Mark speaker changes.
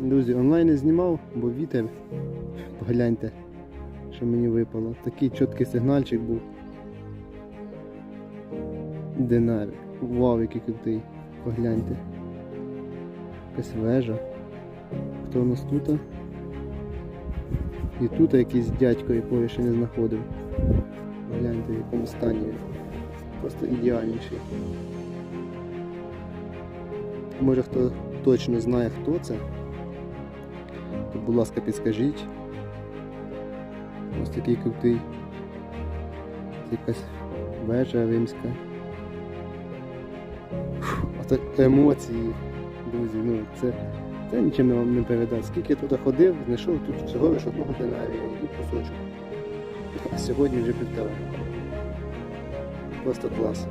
Speaker 1: Друзі, онлайн не знімав, бо вітер. Погляньте, що мені випало. Такий чіткий сигнальчик був. Динарик. Вау, який крутий. Погляньте. Якась вежа. Хто у нас тут? І тут якийсь дядько, якого я ще не знаходив. Гляньте, в якому стані. Просто ідеальніший. Може хто точно знає хто це, то будь ласка підскажіть. Ось такий крутий. Це якась вежа римська. Ото емоції, друзі, ну це, це нічим не вам не передасть. Скільки я туди ходив, знайшов тут всього лише одного динарія і кусочок. А сьогодні вже півтора. Просто клас.